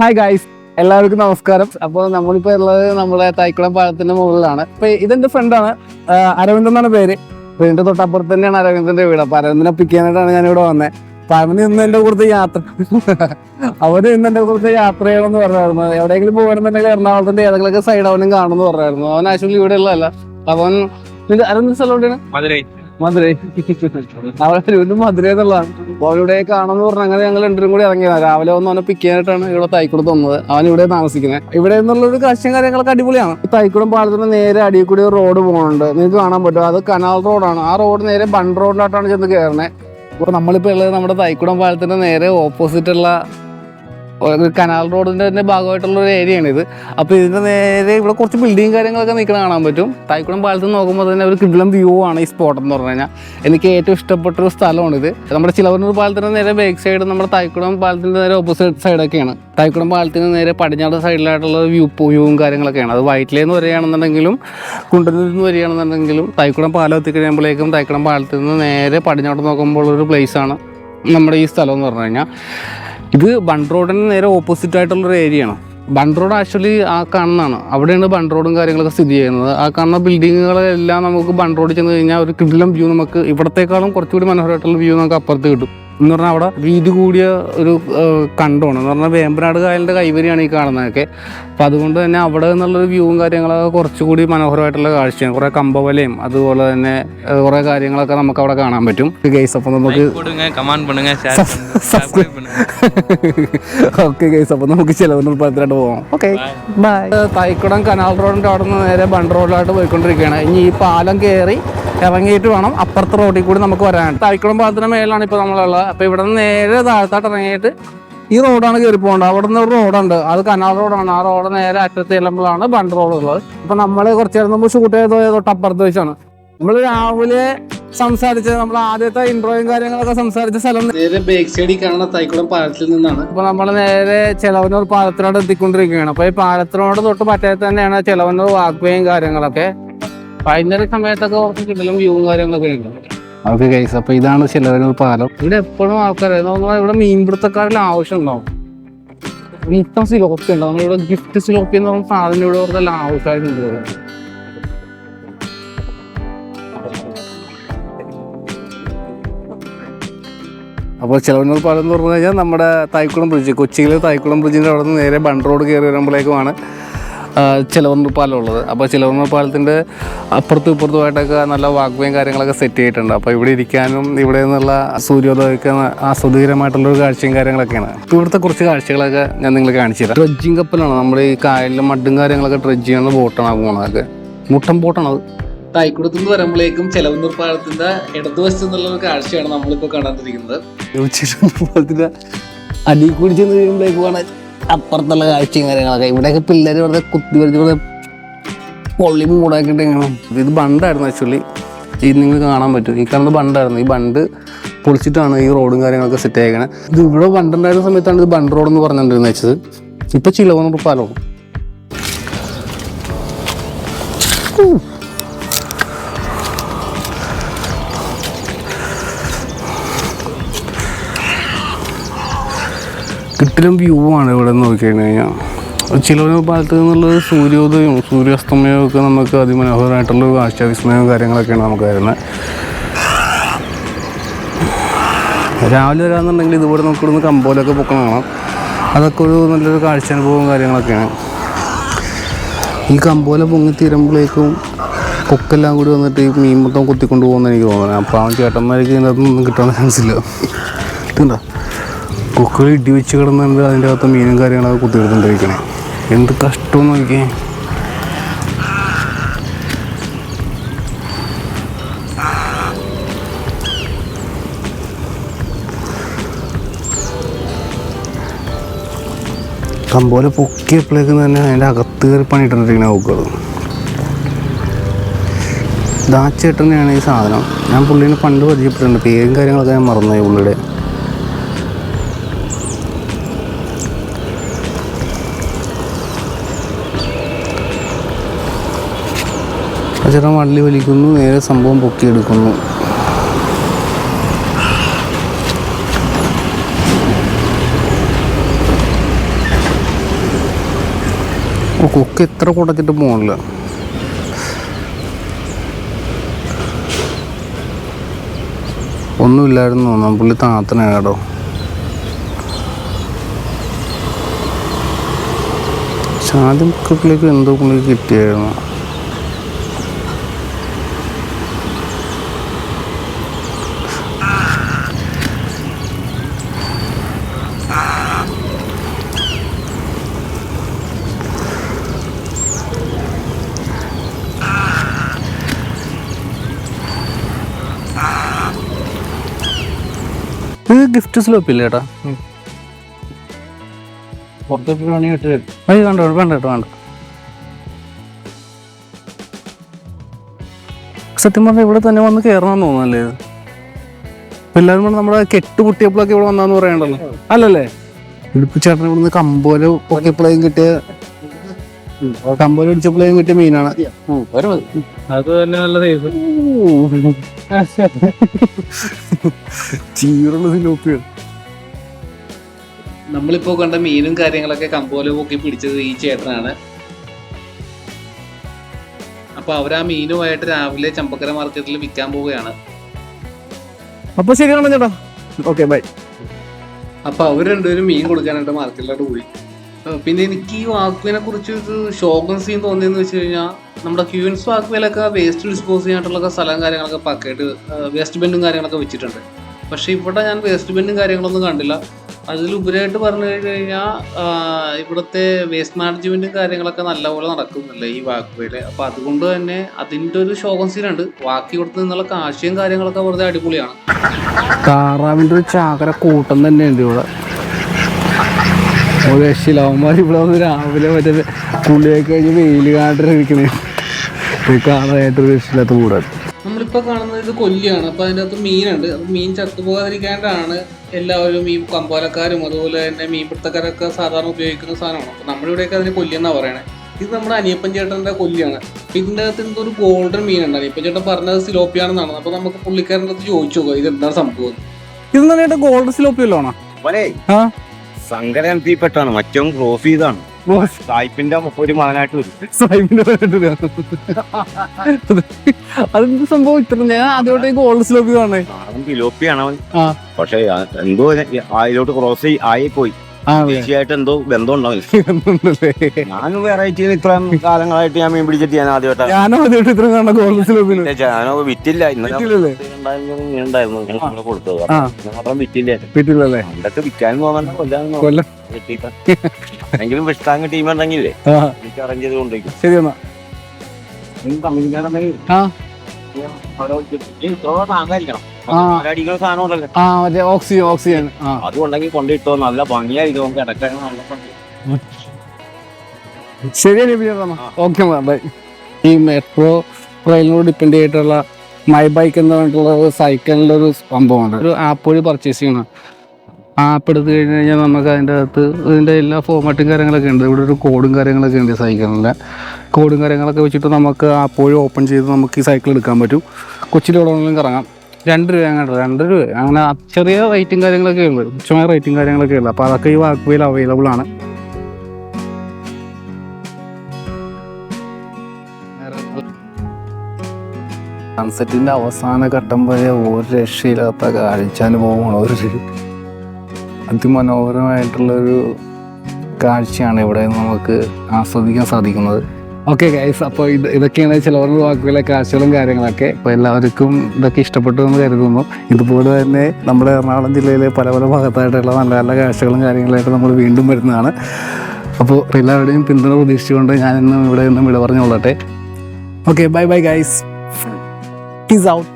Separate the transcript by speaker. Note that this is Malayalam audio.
Speaker 1: ഹായ് ഗായ്സ് എല്ലാവർക്കും നമസ്കാരം. അപ്പോൾ നമ്മളിപ്പോൾ ഉള്ളത് നമ്മുടെ തൈക്കുളം പാലത്തിന്റെ മുകളിലാണ്. അപ്പൊ ഇതെന്റെ ഫ്രണ്ടാണ് അരവിന്ദ് എന്നാണ് പേര്. വീണ്ടും തൊട്ടപ്പുറത്ത് തന്നെയാണ് അരവിന്ദന്റെ വീട്. അപ്പൊ അരവിന്ദനെ പിക്ക് ചെയ്യാനായിട്ടാണ് ഞാൻ ഇവിടെ വന്നത് അപ്പൊ അവന് ഇന്ന് എന്റെ കൂടുതൽ യാത്ര അവന് ഇന്ന് എന്റെ കൂടുതൽ യാത്ര ചെയ്യണമെന്ന് പറഞ്ഞായിരുന്നു. എവിടെയെങ്കിലും പോകണമെന്നുണ്ടെങ്കിൽ എറണാകുളത്തിന്റെ ഏതെങ്കിലും സൈഡ് അവനും കാണുമെന്ന് പറഞ്ഞായിരുന്നു. അവൻ ആക്ച്വലി ഇവിടെ ഉള്ളതല്ല അവൻ നിന്റെ അരവിന്ദ് സ്ഥലം എവിടെയാണ്?
Speaker 2: മധുരൈ.
Speaker 1: അവിടെ ഒരു മധുര എന്നുള്ളതാണ്. അപ്പോൾ അവിടെ കാണാന്ന് പറഞ്ഞ അങ്ങനെ ഞങ്ങൾ രണ്ടും കൂടി ഇറങ്ങിയതാണ് രാവിലെ ഒന്ന് അവനെ പിക്ക് ചെയ്യാനായിട്ടാണ് ഇവിടെ തൈക്കുടം തന്നത്. അവൻ ഇവിടെ താമസിക്കുന്നത് ഇവിടെ നിന്നുള്ള ഒരു കാഴ്ചയും കാര്യങ്ങളൊക്കെ അടിപൊളിയാണ്. തൈക്കുടം പാലത്തിന് നേരെ അടിയിൽ കൂടി ഒരു റോഡ് പോകുന്നുണ്ട് നിങ്ങൾക്ക് കാണാൻ പറ്റും. അത് കനാൽ റോഡാണ് ആ റോഡ് നേരെ ബൺ റോഡിലോട്ടാണ് ചെന്ന് കയറുന്നത് അപ്പോൾ നമ്മളിപ്പോൾ ഉള്ളത് നമ്മുടെ തൈക്കുടം പാലത്തിന്റെ നേരെ ഓപ്പോസിറ്റ് ഉള്ള ഒരു കനാൽ റോഡിന്റെ തന്നെ ഭാഗമായിട്ടുള്ള ഒരു ഏരിയയാണ് ഇത്. അപ്പോൾ ഇതിന്റെ നേരെ ഇവിടെ കുറച്ച് ബിൽഡിങ് കാര്യങ്ങളൊക്കെ നിൽക്കണ കാണാൻ പറ്റും. തായ്ക്കുളം പാലത്ത് നോക്കുമ്പോൾ തന്നെ ഒരു കിടിലം വ്യൂ ആണ് ഈ സ്പോട്ട് എന്ന് പറഞ്ഞു കഴിഞ്ഞാൽ എനിക്ക് ഏറ്റവും ഇഷ്ടപ്പെട്ട ഒരു സ്ഥലമാണിത് നമ്മുടെ ചിലവന്നൂർ പാലത്തിന്റെ നേരെ ബാക്ക് സൈഡ് നമ്മുടെ തായ്ക്കുളം പാലത്തിന്റെ നേരെ ഓപ്പോസിറ്റ് സൈഡൊക്കെയാണ് തായ്ക്കുളം പാലത്തിന് നേരെ പടിഞ്ഞാറ് സൈഡിലായിട്ടുള്ള വ്യൂ വ്യൂവും കാര്യങ്ങളൊക്കെയാണ്. അത് വൈറ്റിലേന്ന് വരികയാണെന്നുണ്ടെങ്കിലും കുണ്ടന്നൂരിൽ നിന്ന് വരികയാണെന്നുണ്ടെങ്കിലും തായ്ക്കുളം പാലം എത്തിക്കഴിയുമ്പോഴേക്കും തായ്ക്കുളം പാലത്തിൽ നിന്ന് നേരെ പടിഞ്ഞാറ് നോക്കുമ്പോൾ ഒരു പ്ലേസ് ആണ് നമ്മുടെ ഈ സ്ഥലം എന്ന് പറഞ്ഞു കഴിഞ്ഞാൽ ഇത് ബൺ റോഡിന് നേരെ ഓപ്പോസിറ്റ് ആയിട്ടുള്ള ഒരു ഏരിയ ആണ്. ബണ്ട് റോഡ് ആക്ച്വലി ആ കാണുന്നതാണ്. അവിടെയാണ് ബൺറോഡും റോഡും കാര്യങ്ങളൊക്കെ സ്ഥിതി ചെയ്യുന്നത്. ആ കാണുന്ന ബിൽഡിങ്ങുകളെല്ലാം നമുക്ക് ബൺറോഡ് റോഡിൽ ചെന്ന് കഴിഞ്ഞാൽ ഒരു കിടിലം വ്യൂ നമുക്ക് ഇവിടത്തേക്കാളും കുറച്ചുകൂടി മനോഹരമായിട്ടുള്ള വ്യൂ നമുക്ക് അപ്പുറത്ത് കിട്ടും. എന്ന് പറഞ്ഞാൽ അവിടെ വീതി കൂടിയ ഒരു കണ്ടമാണ്. എന്ന് പറഞ്ഞാൽ വേമ്പനാട് കായലിന്റെ കൈവരിയാണ് ഈ കാണുന്നതൊക്കെ. അപ്പോൾ അതുകൊണ്ട് തന്നെ അവിടെ നിന്നുള്ളൊരു വ്യൂവും കാര്യങ്ങളൊക്കെ കുറച്ചുകൂടി മനോഹരമായിട്ടുള്ള കാഴ്ചയാണ്. കുറേ കമ്പവലയും അതുപോലെ തന്നെ കുറേ കാര്യങ്ങളൊക്കെ നമുക്ക് അവിടെ കാണാൻ പറ്റും. ഗൈസ് അപ്പോൾ നമുക്ക് ഓക്കെ ഗൈസ് അപ്പോൾ നമുക്ക് ചിലവൊന്നും പത്തിലോട്ട് പോകാം ഓക്കെ തൈക്കുടം കനാൽ റോഡിന്റെ അവിടെ നിന്ന് നേരെ ബണ്ട് റോഡിലായിട്ട് പോയിക്കൊണ്ടിരിക്കുകയാണ്. ഇനി ഈ പാലം കയറി ഇറങ്ങിയിട്ട് വേണം അപ്പുറത്തെ റോഡിൽ കൂടി നമുക്ക് വരാൻ തൈക്കുളം പാലത്തിന് മേലാണ് ഇപ്പോൾ നമ്മളുള്ളത്. അപ്പോൾ ഇവിടെ നിന്ന് നേരെ താഴത്തോട്ട് ഇറങ്ങിയിട്ട് ഈ റോഡാണ് കയറി പോകേണ്ടത്. അവിടെ നിന്ന് ഒരു റോഡുണ്ട്. അത് കനാൽ റോഡാണ്. ആ റോഡ് നേരെ അറ്റത്ത് ചെല്ലുമ്പോഴാണ് ബണ്ട് റോഡ് ഉള്ളത്. അപ്പോൾ നമ്മൾ കുറച്ച് നേരം മുമ്പ് ഷൂട്ട് ചെയ്ത് തൊട്ട് അപ്പുറത്ത് വെച്ചാണ്. നമ്മൾ രാവിലെ സംസാരിച്ച നമ്മൾ ആദ്യത്തെ ഇൻട്രോയും കാര്യങ്ങളൊക്കെ സംസാരിച്ച സ്ഥലം നേരെ ബേക്ക് സൈഡിൽ കാണുന്ന തൈക്കുളം പാലത്തിൽ നിന്നാണ്. അപ്പൊ നമ്മൾ നേരെ ചെലവന്നൂർ പാലത്തിനോട് എത്തിക്കൊണ്ടിരിക്കുകയാണ്. അപ്പൊ ഈ പാലത്തിനോട് തൊട്ട് പറ്റാത്ത തന്നെയാണ് ചെലവന്നൂർ വാക്വേയും കാര്യങ്ങളൊക്കെ. വൈകുന്നേര സമയത്തൊക്കെ കുറച്ച് കിടലും വ്യൂവും കാര്യങ്ങളൊക്കെ ഉണ്ട്. ഓക്കെ ഗൈസ് അപ്പൊ ഇതാണ് ചെലവന്നൂർ പാലം. ഇവിടെ എപ്പോഴും ആൾക്കാർ ഇവിടെ മീൻപിടുത്തക്കാരിൽ ആവശ്യം ഉണ്ടാവും. മൊത്തം സിലോപ്പി ഉണ്ട്. നമ്മളിവിടെ ഗിഫ്റ്റ് സിലോപ്പി എന്ന് പറഞ്ഞ സാധനം ഇവിടെ കൂടുതൽ ആവശ്യമായിട്ടുണ്ട്. അപ്പോൾ ചിലവന്നൂർ പാലം എന്ന് പറഞ്ഞു കഴിഞ്ഞാൽ നമ്മുടെ തായ്ക്കുളം ബ്രിഡ്ജ് കൊച്ചിയിലെ തായ്ക്കുളം ബ്രിഡ്ജിന്റെ അവിടെ നിന്ന് നേരെ ബണ്ട് റോഡ് കയറി വരുമ്പോഴേക്കുമാണ് ചിലവന്നൂർ പാലം ഉള്ളത് അപ്പോൾ ചിലവന്നൂർ പാലത്തിന്റെ അപ്പുറത്തും ഇപ്പുറത്തുമായിട്ടൊക്കെ നല്ല വാഗ്വയും കാര്യങ്ങളൊക്കെ സെറ്റ് ചെയ്തിട്ടുണ്ട്. അപ്പോൾ ഇവിടെ ഇരിക്കാനും ഇവിടെ നിന്നുള്ള സൂര്യോദയമൊക്കെ ആസ്വദികരമായിട്ടുള്ളൊരു കാഴ്ചയും കാര്യങ്ങളൊക്കെയാണ്. ഇവിടുത്തെ കുറച്ച് കാഴ്ചകളൊക്കെ ഞാൻ നിങ്ങൾക്ക് കാണിച്ചു തരാം. ഡ്രഡ്ജിങ് കപ്പലാണ്. നമ്മൾ ഈ കായലിലും മഡും കാര്യങ്ങളൊക്കെ ഡ്രഡ്ജ് ചെയ്യുന്ന ബോട്ടാണ് പോകുന്നതൊക്കെ മുട്ടൻ ബോട്ടാണ് അത്. തായ്ക്കുളത്ത് നിന്ന് വരുമ്പോഴേക്കും ചെലവന്നൂർ പാലത്തിന്റെ ഇടതുവശത്ത് നിന്നുള്ള ഒരു കാഴ്ചയാണ് നമ്മളിപ്പോൾ കാണാതിരിക്കുന്നത് അടിയിൽ കൂടി ചെന്ന് കഴിയുമ്പോഴേക്കുമാണ് അപ്പുറത്തുള്ള കാഴ്ചയും കാര്യങ്ങളൊക്കെ. ഇവിടെയൊക്കെ പിള്ളേർ വെറുതെ കുത്തി വരച്ച് വെറുതെ പൊള്ളി മൂടാക്കിയിട്ട് ഇങ്ങനെ ഇത് ബണ്ടായിരുന്നു ആക്ച്വലി ഇത് നിങ്ങൾ കാണാൻ പറ്റും. ഈ കാണുന്നത് ബണ്ടായിരുന്നു. ഈ ബണ്ട് പൊളിച്ചിട്ടാണ് ഈ റോഡും കാര്യങ്ങളൊക്കെ സെറ്റ് ആയിക്കണേ. ഇത് ഇവിടെ ബണ്ടുണ്ടായിരുന്ന സമയത്താണ് ഇത് ബണ്ട് റോഡ് എന്ന് പറഞ്ഞിട്ടുണ്ടെന്ന് വെച്ചത്. ഇപ്പൊ ചിലവന്നൂർ പാലമാണ് കിട്ടിലും വ്യൂ ആണ് ഇവിടെ നോക്കിക്കഴിഞ്ഞു കഴിഞ്ഞാൽ ചിലവന ഭാഗത്ത് നിന്നുള്ള സൂര്യോദയവും സൂര്യാസ്തമയവും ഒക്കെ നമുക്ക് അതിമനോഹരമായിട്ടുള്ള ഒരു ആശാവിസ്മയവും കാര്യങ്ങളൊക്കെയാണ് നമുക്ക് വരുന്നത്. രാവിലെ വരാമെന്നുണ്ടെങ്കിൽ ഇതുപോലെ നമുക്ക് ഇവിടുന്ന് കമ്പോലൊക്കെ പൊക്കണം കാണാം. അതൊക്കെ ഒരു നല്ലൊരു കാഴ്ച അനുഭവവും കാര്യങ്ങളൊക്കെയാണ്. ഈ കമ്പോല പൊങ്ങി തീരുമ്പോഴേക്കും കൊക്കെല്ലാം കൂടി വന്നിട്ട് ഈ മീൻ മൊത്തം കുത്തിക്കൊണ്ട് പോകുമെന്ന് എനിക്ക് തോന്നുന്നത് അപ്പോൾ ആ ചേട്ടന്മാർക്ക് ഇതിനകത്തൊന്നും കിട്ടാൻ ചാൻസ് ഇല്ല. ഇതുണ്ടോ കൊക്കുകൾ ഇടി വെച്ച് കിടന്നുണ്ട് അതിന്റെ അകത്ത് മീനും കാര്യങ്ങളൊക്കെ കുത്തിയെടുത്തോണ്ടിരിക്കണേ. എന്ത് കഷ്ടം നോക്കിയേ. കമ്പോലെ പൊക്കിയപ്പോഴേക്കും തന്നെ അതിന്റെ അകത്ത് കയറി പണിയിട്ടിരിക്കണ നോക്കുക ദാച്ചേട്ടനെയാണ് ഈ സാധനം. ഞാൻ പുള്ളീനെ പണ്ട് പരിചയപ്പെട്ടിട്ടുണ്ട്. പേരും കാര്യങ്ങളൊക്കെ ഞാൻ മറന്നുപോയി പുള്ളിയുടെ. ചേട്ടൻ വള്ളി വലിക്കുന്നു നേരെ സംഭവം പൊക്കിയെടുക്കുന്നു. കൊക്ക് എത്ര കുടച്ചിട്ട് പോകണില്ല ഒന്നുമില്ലായിരുന്നു തോന്നാം പുള്ളി താത്തന കേട്ടോ ആദ്യം കുക്കിലേക്ക് എന്തോ പുള്ളി കിട്ടിയായിരുന്നു. ഗിഫ്റ്റ് സ്ലോപ്പ് ഇല്ല ചേട്ടാ
Speaker 3: പുറത്തോട്ട് വേണമെങ്കിൽ ഇട്ട്
Speaker 1: അത് വേണ്ട വേണ്ട കേട്ടോ വേണ്ട. സത്യം പറഞ്ഞാൽ ഇവിടെ തന്നെ വന്ന് കയറണമെന്ന് തോന്നുന്നല്ലേ ഇപ്പൊ എല്ലാവരും കൂടെ നമ്മുടെ കെട്ട് പൊട്ടിയപ്പോഴൊക്കെ ഇവിടെ വന്നാന്ന് പറയണ്ടല്ലോ. അല്ലല്ലേ? ഇടുപ്പ് ചേട്ടൻ ഇവിടുന്ന് കമ്പോല പൊക്കിയപ്പോഴേക്കും കിട്ടിയ കമ്പോല അടിച്ചപ്പോഴേക്കും കിട്ടിയ മീനാണ്.
Speaker 3: അത് തന്നെ നല്ല
Speaker 1: ചീറുള്ള സിലോപ്പിയാണ്
Speaker 4: നമ്മളിപ്പോ കണ്ട മീനും കാര്യങ്ങളൊക്കെ കമ്പോല പൊക്കി പിടിച്ചത് ഈ ചേട്ടനാണ്. അപ്പൊ അവർ ആ മീനുമായിട്ട് രാവിലെ ചമ്പക്കര മാർക്കറ്റിൽ വിൽക്കാൻ പോവുകയാണ്.
Speaker 1: അപ്പൊ ശരിയാണോ ചേട്ടാ. Okay bye.
Speaker 4: അപ്പൊ അവർ രണ്ടുപേരും മീൻ കൊടുക്കാനായിട്ട് മാർക്കറ്റിലോട്ട് പോയി. പിന്നെ എനിക്ക് ഈ വാക്കുവിനെ കുറിച്ച് ഒരു ശോകം സീൻ തോന്നിയെന്ന് വെച്ച് കഴിഞ്ഞാൽ നമ്മുടെ ക്യൂൻസ് വാക്കുവിലൊക്കെ വേസ്റ്റ് ഡിസ്പോസ് ചെയ്യാനായിട്ടുള്ള സ്ഥലം കാര്യങ്ങളൊക്കെ പക്കായിട്ട് വേസ്റ്റ് ബെൻഡും കാര്യങ്ങളൊക്കെ വെച്ചിട്ടുണ്ട്. പക്ഷെ ഇവിടെ ഞാൻ വേസ്റ്റ് ബെൻഡും കാര്യങ്ങളൊന്നും കണ്ടില്ല. അതിലുപരിയായിട്ട് പറഞ്ഞു കഴിഞ്ഞാൽ ഇവിടുത്തെ വേസ്റ്റ് മാനേജ്മെന്റും കാര്യങ്ങളൊക്കെ നല്ലപോലെ നടക്കുന്നില്ല ഈ വാക്കുവയിൽ അപ്പോൾ അതുകൊണ്ട് തന്നെ അതിന്റെ ഒരു ശോകം സീനുണ്ട് ബാക്കി കൊടുത്ത് നിന്നുള്ള കാശിയും കാര്യങ്ങളൊക്കെ വെറുതെ അടിപൊളിയാണ്.
Speaker 1: താറാവിന്റെ ഒരു ചാകര കൂട്ടം തന്നെയുണ്ട് ഇവിടെ. ഒരു രക്ഷയില്ല അവന്മാർ ഇവിടെ വന്ന് രാവിലെ മറ്റേ കുളിയൊക്കെ കഴിഞ്ഞ് വെയിൽ കാണ്ടിരിക്കണേ കാണാനായിട്ടൊരു രക്ഷയില്ലാത്ത കൂടാണ്.
Speaker 4: നമ്മളിപ്പോ കാണുന്നത് ഇത് കൊല്ലിയാണ്. അപ്പൊ അതിന്റെ അകത്ത് മീനുണ്ട്. അപ്പൊ മീൻ ചത്തുപോകാതിരിക്കാണ്ടാണ് എല്ലാവരും ഈ കമ്പോലക്കാരും അതുപോലെ തന്നെ മീൻപിടുത്തക്കാരൊക്കെ സാധാരണ ഉപയോഗിക്കുന്ന സാധനമാണ്. അപ്പൊ നമ്മളിവിടെയൊക്കെ ഇവിടെയൊക്കെ അതിന് കൊല്ലിയെന്നാ പറയണേ. ഇത് നമ്മുടെ അനിയപ്പൻ ചേട്ടന്റെ കൊല്ലിയാണ്. ഇതിന്റെ ഇതിന്റെ അകത്ത് എന്തോ ഒരു ഗോൾഡൻ മീനുണ്ട്. അനിയപ്പൻ ചേട്ടൻ പറഞ്ഞത് സിലോപ്പിയാണെന്നാണ്. അപ്പൊ നമുക്ക് പുള്ളിക്കാരന്റെ അടുത്ത് ചോദിച്ചു നോക്കാം. ഇത് എന്താണ് സംഭവം
Speaker 1: ഇത് തന്നെ ഗോൾഡ് സിലോപ്പിയല്ലോ വല്ലോണോ
Speaker 5: മോനെ എം പെട്ടാണ് മറ്റവും ക്രോസ് ചെയ്താണ് സായിപ്പിന്റെ ഒരു മകനായിട്ട് വരും.
Speaker 1: സായിപ്പിന്റെ അതെന്ത് സംഭവം? ഇത്ര ഞാൻ ആദ്യമായിട്ട് ഗോൾഡ് സ്ലോപ്പി കാണേ
Speaker 5: ബിലോപ്പിയാണ് പിലോപ്പിയാണ് അവൻ. പക്ഷെ എന്തോ അതിലോട്ട് ക്രോസ് ആയി പോയി തീർച്ചയായിട്ടും എന്തോ ബന്ധം ഉണ്ടാവില്ല ഞാൻ വെറൈറ്റി ഇത്രയും കാലങ്ങളായിട്ട് ഞാൻ മീൻ പിടിച്ചിട്ട് ഞാൻ ആദ്യമായിട്ടാണ്
Speaker 1: ഞാനോ ആദ്യമായിട്ട് കാണാൻ
Speaker 5: ഞാനോ വിറ്റില്ല. ഇന്നലെ ഉണ്ടായിരുന്നു. കൊടുത്തത്. മാത്രം വിറ്റില്ല. വിൽക്കാനും കൊല്ലാനും
Speaker 1: കൊല്ലം.
Speaker 5: എങ്കിലും വിഷ്ടാങ് ടീം ഉണ്ടെങ്കിലേ എനിക്ക് അറേഞ്ച് ചെയ്ത്
Speaker 1: ശരി എന്നാ. ആ. Oxygen oxygen. ആ.
Speaker 5: അതുകൊണ്ടെങ്കിൽ കൊണ്ടിട്ടോ നല്ല ഭംഗിയായിരിക്കും ഇടയ്ക്ക് നല്ല
Speaker 1: പിന്നെ ഓക്കെ ബൈ. ഈ മെട്രോ ട്രെയിനിനോട് ഡിപ്പെൻഡ് ചെയ്തിട്ടുള്ള മൈ ബൈക്ക് എന്ന് പറഞ്ഞിട്ടുള്ള ഒരു സൈക്കിളിന്റെ ഒരു സംഭവമാണ്. ഒരു ആപ്പ് വഴി പർച്ചേസ് ചെയ്യണം ആപ്പ് എടുത്ത് കഴിഞ്ഞ് കഴിഞ്ഞാൽ നമുക്ക് അതിന്റെ അകത്ത് ഇതിന്റെ എല്ലാ ഫോമാറ്റും കാര്യങ്ങളൊക്കെ ഉണ്ട്. ഇവിടെ ഒരു കോഡും കാര്യങ്ങളൊക്കെ ഉണ്ട് സൈക്കിളിന്റെ കോഡും കാര്യങ്ങളൊക്കെ വെച്ചിട്ട് നമുക്ക് ആപ്പ് വഴി ഓപ്പൺ ചെയ്ത് നമുക്ക് ഈ സൈക്കിൾ എടുക്കാൻ പറ്റും. കൊച്ചിയിലെവിടെ വേണമെങ്കിലും കറങ്ങാം. രണ്ട് രൂപ അങ്ങോട്ട് രണ്ട് രൂപ. അങ്ങനെ ചെറിയ റേറ്റും കാര്യങ്ങളൊക്കെ ഉള്ളു തുച്ഛമായ റേറ്റും കാര്യങ്ങളൊക്കെ ഉള്ളു അപ്പോൾ അതൊക്കെ ഈ വാക്ക് വാക്കുവയിൽ അവൈലബിൾ ആണ്. സൺസെറ്റിന്റെ അവസാന ഘട്ടം വരെ ഒരു രക്ഷയില്ലാത്ത കാഴ്ചാനുഭവമാണ് ഒരു അതിമനോഹരമായിട്ടുള്ളൊരു കാഴ്ചയാണ് ഇവിടെ നമുക്ക് ആസ്വദിക്കാൻ സാധിക്കുന്നത്. ഓക്കെ ഗൈസ് അപ്പോൾ ഇത് ഇതൊക്കെയാണ് ചിലവരുടെ വാക്കുകളെ കാഴ്ചകളും കാര്യങ്ങളൊക്കെ. അപ്പോൾ എല്ലാവർക്കും ഇതൊക്കെ ഇഷ്ടപ്പെട്ടു എന്ന് കരുതുന്നു. ഇതുപോലെ തന്നെ നമ്മുടെ എറണാകുളം ജില്ലയിലെ പല പല ഭാഗത്തായിട്ടുള്ള നല്ല നല്ല കാഴ്ചകളും കാര്യങ്ങളായിട്ട് നമ്മൾ വീണ്ടും വരുന്നതാണ്. അപ്പോൾ എല്ലാവരുടെയും പിന്തുണ പ്രതീക്ഷിച്ചുകൊണ്ട് ഞാൻ ഇന്ന് ഇവിടെ നിന്നും വിട പറഞ്ഞുകൊള്ളട്ടെ. Okay bye bye guys out.